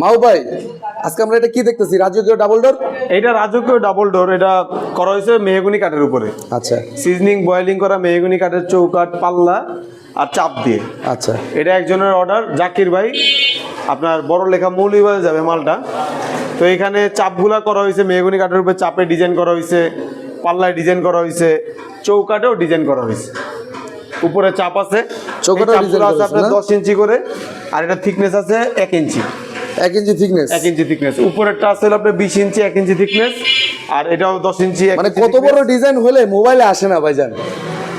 মাও ভাই আজকে আমরা এটা কি দেখতেছি? রাজকীয় ডাবল ডোর এইটা রাজকীয় ডাবল ডোর এটা করা হয়েছে মেহগুনি কাঠের উপরে। আচ্ছা। সিজনিং বয়েলিং করা মেহগুনি কাঠের চৌকাঠ পাল্লা আর চাপ দিয়ে। আচ্ছা। এটা একজনের অর্ডার জাকির ভাই। আপনার বড় লেখা মৌলিবাজার যাবে মালটা। তো এখানে চাপগুলা করা হয়েছে মেহগুনি কাঠের উপরে চাপে ডিজাইন করা হয়েছে পাল্লায় ডিজাইন করা হয়েছে চৌকাটেও ডিজাইন করা হয়েছে। উপরে চাপ আছে। চৌকাঠেও design আছে আপনার দশ ইঞ্চি করে আর এটা থিকনেস আছে এক ইঞ্চি। এক ইঞ্চি থিকনেস এক ইঞ্চি থিকনেস উপরেরটা আছে আপনার বিশ ইঞ্চি এক ইঞ্চি থিকনেস আর এটাও দশ ইঞ্চি মানে কত। বড় ডিজাইন হলে মোবাইলে আসে না ভাইজান?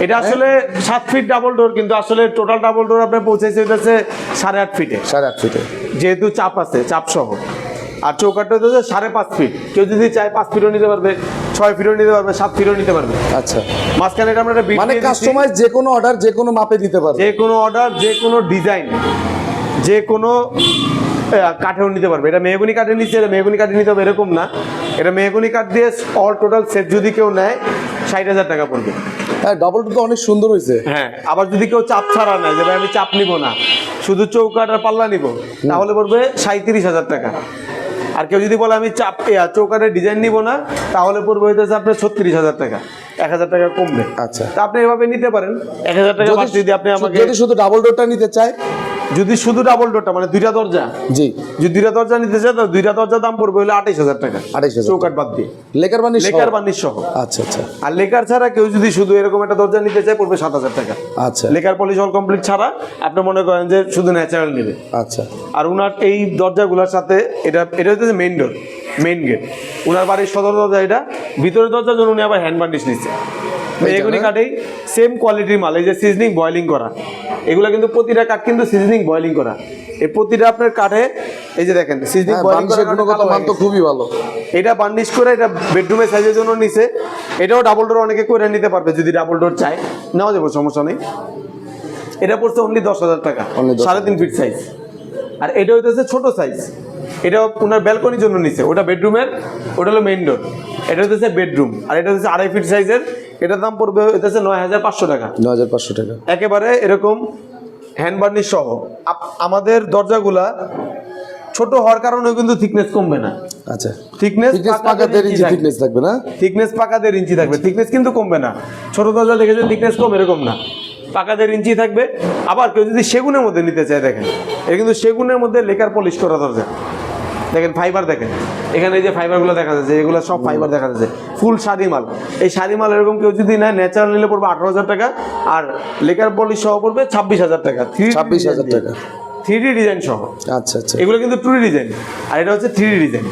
এটা আসলে সাত ফিট ডাবল ডোর কিন্তু আসলে টোটাল ডাবল ডোর আপনার পৌঁছেছে হচ্ছে সাড়ে আট ফিটে সাড়ে আট ফিটে যেহেতু চাপ আছে চাপ সহ। আর চৌকাঠটা হচ্ছে সাড়ে পাঁচ ফিট কেউ যদি চায় পাঁচ ফিটও নিতে পারবে ছয় ফিটও নিতে পারবে সাত ফিটও নিতে পারবে। আচ্ছা। মাঝখানে এটা আমরা মানে। কাস্টমাইজ যে কোনো অর্ডার যে কোনো মাপে দিতে পারবে। যে কোনো অর্ডার যে কোনো ডিজাইন যে কোনো কাঠেও নিতে পারবে। এটা মেহগুনি কাঠে নিচ্ছে এটা মেহগুনি কাঠে নিতে হবে এরকম না। এটা মেহগুনি কাঠ দিয়ে অল টোটাল সেট যদি কেউ নেয় ষাট হাজার টাকা পড়বে। হ্যাঁ ডাবল ডোর তো অনেক সুন্দর হয়েছে। হ্যাঁ আবার যদি কেউ চাপ ছাড়া নেয় যে ভাই আমি চাপ নিব না শুধু চৌকাঠ আর পাল্লা নিব তাহলে পড়বে সাঁত্রিশ হাজার টাকা। আর কেউ যদি বলে আমি চাপ এ, চৌকাঠের ডিজাইন নিব না তাহলে পড়বে হইতেছে আপনার ছত্রিশ হাজার টাকা। এক হাজার টাকা কমবে। আচ্ছা। তা আপনি এভাবে নিতে পারেন। এক হাজার টাকা যদি আপনি আমাকে যদি শুধু ডাবল ডোরটা নিতে চায় যদি শুধু ডাবল ডোরটা মানে দুইটা দরজা? জি। যদি দুইটা দরজা নিতে চায় তো দুইটা দরজা দাম পড়বে হলো আঠাইশ হাজার টাকা। 28,000 চৌকাঠ বাদ দিয়ে। লেকার বানি লেকার বার্নিশ সহ। আচ্ছা আচ্ছা। আর লেকার ছাড়া কেউ যদি শুধু এরকম একটা দরজা নিতে চায় পড়বে সাত হাজার টাকা। আচ্ছা। লেকার পলিশ অল কমপ্লিট ছাড়া আপনি মনে করেন যে শুধু ন্যাচারাল নেবে। আচ্ছা। আর উনার এই দরজাগুলোর সাথে এটা এটা হচ্ছে মেইন ডোর মেইন গেট উনার বাড়ির সদর দরজা এটা ভিতরের দরজার জন্য উনি আবার হ্যান্ড বার্নিশ নিচ্ছে। এগুলি না? সেম কোয়ালিটির মাল এই যে সিজনিং বয়লিং করা। এগুলো কিন্তু প্রতিটা কাঠ কিন্তু সিজনিং বয়লিং করা। এই প্রতিটা আপনার কাঠে এই যে দেখেন সিজনিং হ্যাঁ বয়লিং বানিশের গুণগত মান তো খুবই ভালো। এটা বার্নিশ করে এটা বেডরুমের সাইজের জন্য নিছে। এটাও ডাবল ডোর অনেকে করে নিতে পারবে যদি ডাবল ডোর চায়। নেওয়া যাবে সমস্যা নেই। এটা পড়ছে অনলি দশ হাজার টাকা সাড়ে তিন ফিট সাইজ আর এটা হইতেছে ছোট সাইজ এটা ওনার ব্যালকনির জন্য নিছে। ওটা বেডরুমের ওটা হলো মেইন ডোর এটা হচ্ছে বেডরুম আর এটা হচ্ছে আড়াই ফিট সাইজের এটার দাম পড়বে হইতেছে নয় হাজার পাঁচশো টাকা। নয় হাজার পাঁচশো টাকা। একেবারে এরকম হ্যান্ড বার্নিশ সহ। আমাদের দরজাগুলা ছোট হওয়ার কারণে কিন্তু থিকনেস কমবে না। আচ্ছা। থিকনেস থিকনেস পাকা দেড় ইঞ্চি থিকনেস থাকবে। না? থিকনেস পাকা দেড় ইঞ্চি থাকবে। থিকনেস কিন্তু কমবে না। ছোট দরজা দেখেছেন থিকনেস কম এরকম না। পাকা দেড় ইঞ্চি থাকবে। আবার কেউ যদি সেগুনের মধ্যে নিতে চায় দেখেন। এটা কিন্তু সেগুনের মধ্যে লেকার পলিশ করা দরজা। দেখেন ফাইবার দেখেন। এখানে এই যে ফাইবারগুলো দেখা যাচ্ছে এগুলো সব ফাইবার দেখা যাচ্ছে। ফুল শাড়ি মাল। এই শাড়ি মাল এরকম কেউ যদি নেয় ন্যাচারাল নিলে পড়বে আঠারো হাজার টাকা আর লেকার পলিস সহ পড়বে ছাব্বিশ হাজার টাকা। ছাব্বিশ হাজার টাকা। থ্রি ডি ডিজাইন সহ। আচ্ছা আচ্ছা। এগুলো কিন্তু টু ডিজাইন আর এটা হচ্ছে থ্রি ডিজাইন